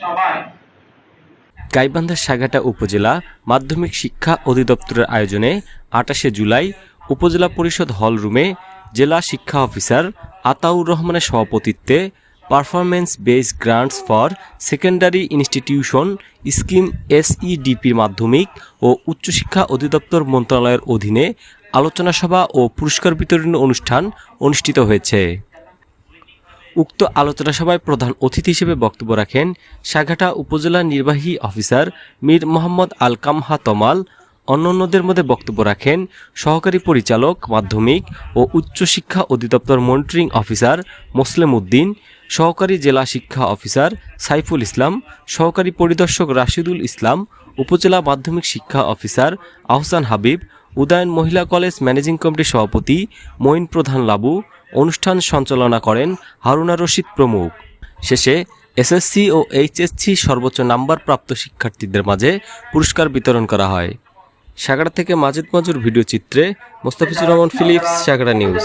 সবাই গাইবান্ধা সাগাটা উপজেলা মাধ্যমিক শিক্ষা অধিদপ্তরের আয়োজনে আটাশে জুলাই উপজেলা পরিষদ হল রুমে জেলা শিক্ষা অফিসার আতাউর রহমানের সভাপতিত্বে performance base grants for secondary institution scheme এসইডিপির মাধ্যমিক ও উচ্চশিক্ষা অধিদপ্তর মন্ত্রণালয়ের অধীনে আলোচনা সভা ও পুরস্কার বিতরণ অনুষ্ঠান অনুষ্ঠিত হয়েছে। উক্ত আলোচনা সভায় প্রধান অতিথি হিসেবে বক্তব্য রাখেন সাঘাটা উপজেলা নির্বাহী অফিসার মীর মোহাম্মদ আল কামহা তমাল। অন্যান্যদের মধ্যে বক্তব্য রাখেন সহকারী পরিচালক, মাধ্যমিক ও উচ্চশিক্ষা অধিদপ্তর মনিটরিং অফিসার মোসলেম উদ্দিন, সহকারী জেলা শিক্ষা অফিসার সাইফুল ইসলাম, সহকারী পরিদর্শক রাশিদুল ইসলাম, উপজেলা মাধ্যমিক শিক্ষা অফিসার আহসান হাবিব, উদয়ন মহিলা কলেজ ম্যানেজিং কমিটির সভাপতি মঈন প্রধান লাবু অনুষ্ঠান সঞ্চালনা করেন হারুনা রশিদ প্রমুখ। শেষে এসএসসি ও এইচএসসি সর্বোচ্চ নাম্বার প্রাপ্ত শিক্ষার্থীদের মাঝে পুরস্কার বিতরণ করা হয়। সাগড়া থেকে মাজেদ মজুর ভিডিও চিত্রে মোস্তাফিজুর রহমান ফিলিপস, সাগড়া নিউজ।